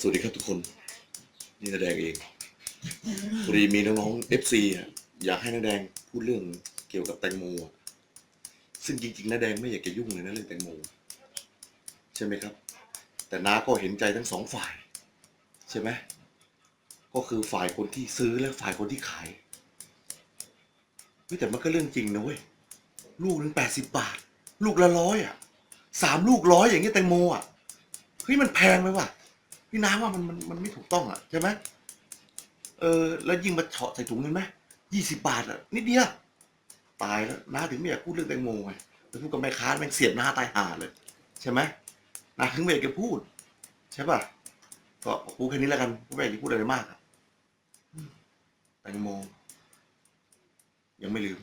สวัสดีครับทุกคน นี่นาแดงเองพอดีมีน้องๆ FC อะอยากให้นาแดงพูดเรื่องเกี่ยวกับแตงโมอะซึ่งจริงๆนาแดงไม่อยากจะยุ่งเลยนะเรื่องแตงโม ใช่ไหมครับ แต่น้าก็เห็นใจทั้งสองฝ่าย ใช่ไหมก็คือฝ่ายคนที่ซื้อและฝ่ายคนที่ขายเฮ้ยแต่มันก็เรื่องจริงนะเว้ยลูกหนึ่งแปดสิบบาท ลูกละร้อยอะสามลูกร้อยอย่างเงี้ยแตงโมอะเฮ้ยมันแพงไหมวะ พี่น้าว่ามันมันมันไม่ถูกต้องอะใช่ไหมเออ แล้วยิ่งมาเฉาะใส่ถุงเห็นไหมยี่สิบบาทอะนิดเดียวตายแล้วน้าถึงไม่อยากพูดเรื่องแตงโมไงแต่พูดกับแม่ค้าแม่งเสียบหน้าตายห่าเลย ใช่ไหมน้าถึงไม่อยากจะพูด ใช่ป่ะก็พูดแค่นี้แล้วกันไม่อยากจะพูดอะไรมากอะแตงโมยังไม่ลืม